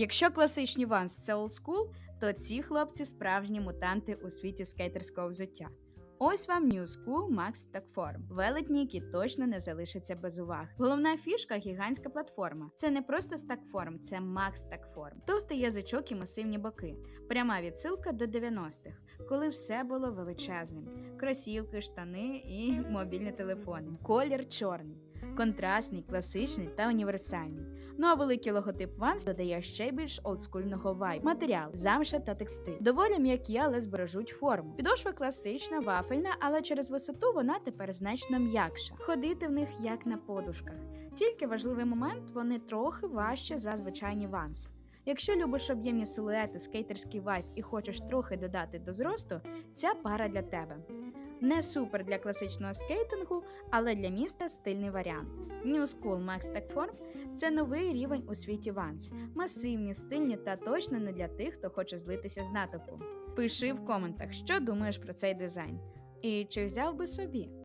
Якщо класичні Vans – це олдскул, то ці хлопці справжні мутанти у світі скейтерського взуття. Ось вам New School Max Stack Велетні, які точно не залишаться без уваги. Головна фішка гігантська платформа. Це не просто Form, це Max Stack Товстий язичок і масивні боки. Пряма відсилка до 90-х, коли все було величезним: кросівки, штани і мобільні телефони. Колір чорний. Контрастний, класичний та універсальний. Ну а великий логотип Vans додає ще більш олдскульного вайбу. Матеріал, замша та текстиль. Доволі м'які, але збережуть форму. Підошва класична, вафельна, але через висоту вона тепер значно м'якша. Ходити в них як на подушках. Тільки важливий момент вони трохи важче за звичайні Vans. Якщо любиш об'ємні силуети, скейтерський вайб і хочеш трохи додати до зросту, ця пара для тебе. Не супер для класичного скейтингу, але для міста стильний варіант. New School Max Tech Form – це новий рівень у світі Ванс. Масивні, стильні та точно не для тих, хто хоче злитися з натовпом. Пиши в коментах, що думаєш про цей дизайн. І чи взяв би собі?